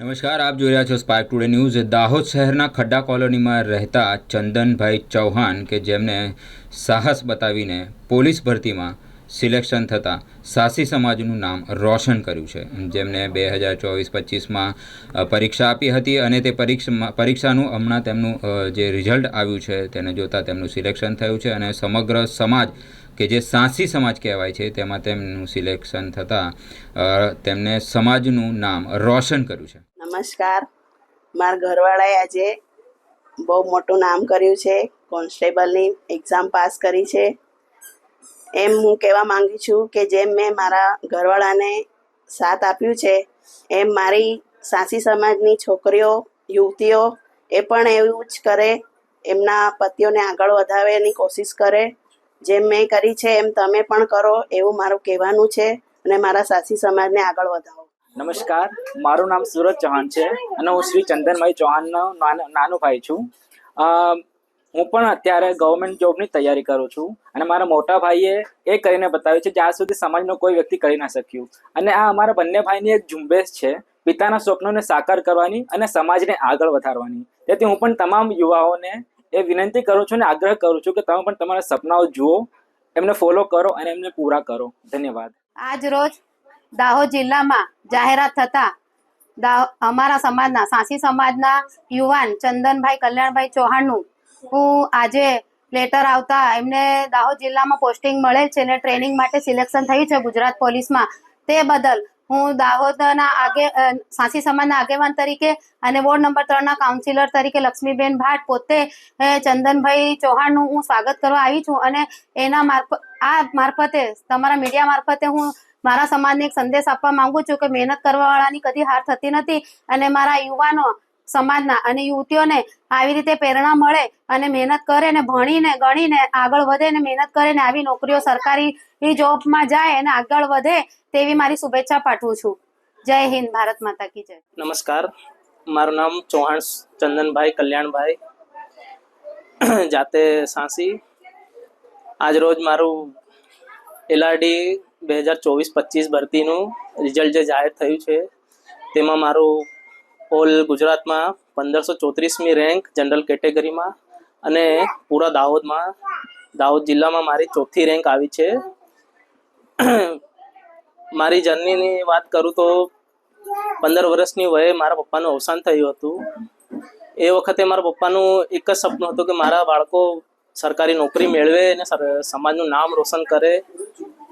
નમસ્કાર, આપ જોઈ રહ્યા છો સ્પાર્ક ટુડે ન્યૂઝ દાહોદ શહેરના ખડ્ડા કોલોનીમાં રહેતા ચંદનભાઈ ચૌહાણ કે જેમને સાહસ બતાવીને પોલીસ ભરતીમાં સિલેક્શન થતાં સાસી સમાજનું નામ રોશન કર્યું છે. જેમને બે હજાર ચોવીસ પચીસમાં પરીક્ષા આપી હતી અને તે પરીક્ષા પરીક્ષાનું હમણાં તેમનું જે રિઝલ્ટ આવ્યું છે તેને જોતાં તેમનું સિલેક્શન થયું છે અને સમગ્ર સમાજ કે જે સાંસી સમાજ કહેવાય છે, તેમાં તેમનું સિલેક્શન થતાં તેમને સમાજનું નામ રોશન કર્યું છે. નમસ્કાર. મારા ઘરવાળાએ આજે બહુ મોટું નામ કર્યું છે, કોન્સ્ટેબલની એક્ઝામ પાસ કરી છે. એમ હું કહેવા માંગુ છું કે જેમ મેં મારા ઘરવાળાને સાથ આપ્યું છે, એમ મારી સાસી સમાજની છોકરીઓ, યુવતીઓ એ પણ એવું જ કરે, એમના પતિઓને આગળ વધારવાની કોશિશ કરે જેમ મેં કરી છે, એમ તમે પણ કરો એવું મારું કહેવાનું છે અને મારા સાસી સમાજને આગળ વધાવો. નમસ્કાર, મારું નામ સુરજ ચૌહાણ છે અને હું શ્રી ચંદનભાઈ ચૌહાણનો નાનો ભાઈ છું. હું પણ અત્યારે ગવર્મેન્ટ જોબની તૈયારી કરું છું અને મારા મોટા ભાઈએ એ કરીને બતાવ્યું છે જ્યાં સુધી સમાજનો કોઈ વ્યક્તિ કરી ના શક્યું. અને આ અમારા બંને ભાઈની એક ઝુંબેશ છે, પિતાના સ્વપ્નોને સાકાર કરવાની અને સમાજને આગળ વધારવાની. તેથી હું પણ તમામ યુવાઓને એ વિનંતી કરું છું અને આગ્રહ કરું છું કે તમે પણ તમારા સપનાઓ જુઓ, એમને ફોલો કરો અને એમને પૂરા કરો. ધન્યવાદ. આજ રોજ દાહોદ જિલ્લામાં જાહેરાત થતા અમારા સમાજના, સાંસી સમાજના યુવાન ચંદનભાઈ કલ્યાણભાઈ ચૌહાણનું, હું આજે લેટર આવતા એમને દાહોદ જિલ્લામાં પોસ્ટિંગ મળેલ છે અને ટ્રેનિંગ માટે સિલેક્શન થયું છે ગુજરાત પોલીસમાં. તે બદલ હું દાહોદના આગે સાંસી સમાજના આગેવાન તરીકે અને વોર્ડ નંબર ત્રણના કાઉન્સિલર તરીકે લક્ષ્મીબેન ભાટ પોતે ચંદનભાઈ ચૌહાણનું હું સ્વાગત કરવા આવી છું અને એના મારફત આ મારફતે, તમારા મીડિયા મારફતે હું મારા સમાજને એક સંદેશ આપવા માંગુ છું કે મહેનત કરવાવાળાની કદી હાર થતી નથી અને મારા યુવાનો સમાજના અને યુવતીઓને આવી રીતે પ્રેરણા મળે અને મહેનત કરે ને ભણીને, ગણીને, આગળ વધે ને મહેનત કરે ને આવી નોકરીઓ સરકારી જોબમાં જાય અને આગળ વધે તેવી મારી શુભેચ્છા પાઠવું છું. જય હિન્દ, ભારત માતા કી જય. નમસ્કાર. મારું નામ ચૌહાણ ચંદનભાઈ કલ્યાણભાઈ. જાતે સાંસી. આજ રોજ મારું એલઆરડી બે હજાર ચોવીસ પચીસ ભરતીનું રિઝલ્ટ જે જાહેર થયું છે, તેમાં મારું ઓલ ગુજરાતમાં પંદરસો ચોત્રીસમી રેન્ક જનરલ કેટેગરીમાં અને પૂરા દાહોદમાં, દાહોદ જિલ્લામાં મારી ચોથી રેન્ક આવી છે. મારી જર્નીની વાત કરું તો પંદર વર્ષની વયે મારા પપ્પાનું અવસાન થયું હતું. એ વખતે મારા પપ્પાનું એક જ સપનું હતું કે મારા બાળકો સરકારી નોકરી મેળવે અને સમાજનું નામ રોશન કરે.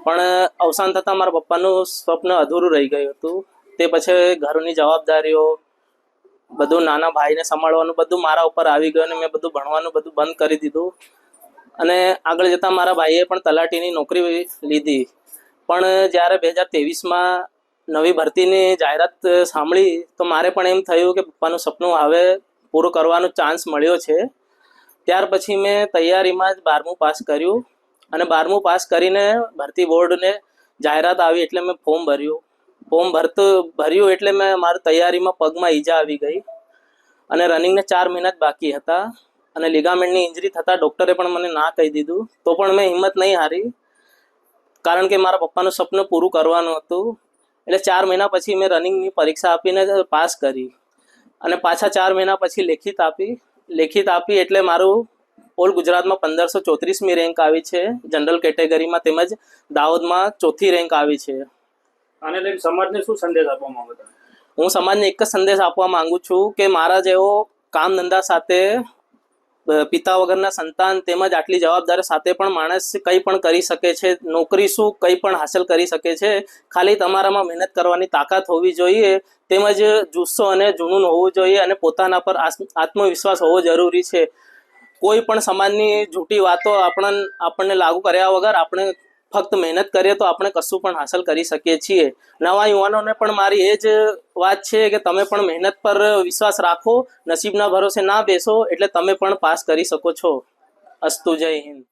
પણ અવસાન થતાં મારા પપ્પાનું સ્વપ્ન અધૂરું રહી ગયું હતું. તે પછી ઘરની જવાબદારીઓ બધું નાના ભાઈને સંભાળવાનું બધું મારા ઉપર આવી ગયું અને મેં બધું ભણવાનું બધું બંધ કરી દીધું. અને આગળ જતાં મારા ભાઈએ પણ તલાટીની નોકરી લીધી. પણ જ્યારે બે હજાર ત્રેવીસમાં નવી ભરતીની જાહેરાત સાંભળી, તો મારે પણ એમ થયું કે પપ્પાનું સપનું હવે પૂરું કરવાનો ચાન્સ મળ્યો છે. ત્યાર પછી મેં તૈયારીમાં જ બારમું પાસ કર્યું અને બારમું પાસ કરીને ભરતી બોર્ડને જાહેરાત આવી એટલે મેં ફોર્મ ભર્યું. ફોર્મ ભરતું ભર્યું એટલે મેં મારી તૈયારીમાં પગમાં ઈજા આવી ગઈ. અને રનિંગને ચાર મહિના જ બાકી હતા. અને લિગામેન્ટની ઇન્જરી થતાં ડૉક્ટરે પણ મને ના કહી દીધું. તો પણ મેં હિંમત નહીં હારી. કારણ કે મારા પપ્પાનું સપનું પૂરું કરવાનું હતું. એટલે ચાર મહિના પછી મેં રનિંગની પરીક્ષા આપીને પાસ કરી. અને પાછા ચાર મહિના પછી લેખિત આપી. લેખિત આપી એટલે મારું ઓલ ગુજરાતમાં પંદરસો ચોત્રીસમી રેન્ક આવી છે. જનરલ કેટેગરીમાં તેમજ દાહોદમાં ચોથી રેન્ક આવી છે. આને લઈને સમાજને શું સંદેશ આપવા માંગો હું સમાજને એક જ સંદેશ આપવા માંગુ છું કે મારા જેવો કામ ધંધા સાથે પિતા વગરના સંતાન તેમજ આટલી જવાબદારી સાથે પણ માણસ કંઈ પણ કરી શકે છે, નોકરી શું કંઈ પણ હાંસલ કરી શકે છે, ખાલી તમારામાં મહેનત કરવાની તાકાત હોવી જોઈએ, તેમજ જુસ્સો અને જુનૂન હોવું જોઈએ અને પોતાના પર આત્મવિશ્વાસ હોવો જરૂરી છે. કોઈ પણ સમાજની જૂઠી વાતો આપણને આપણને લાગુ કર્યા વગર આપણે ફક્ત મહેનત કરીએ તો આપણે કશું પણ હાંસલ કરી શકીએ છીએ. નવા યુવાનોને પણ મારી એ જ વાત છે કે તમે પણ મહેનત પર વિશ્વાસ રાખો, નસીબના ભરોસે ના બેસો, એટલે તમે પણ પાસ કરી શકો છો. અસ્તુ જય હિન્દ.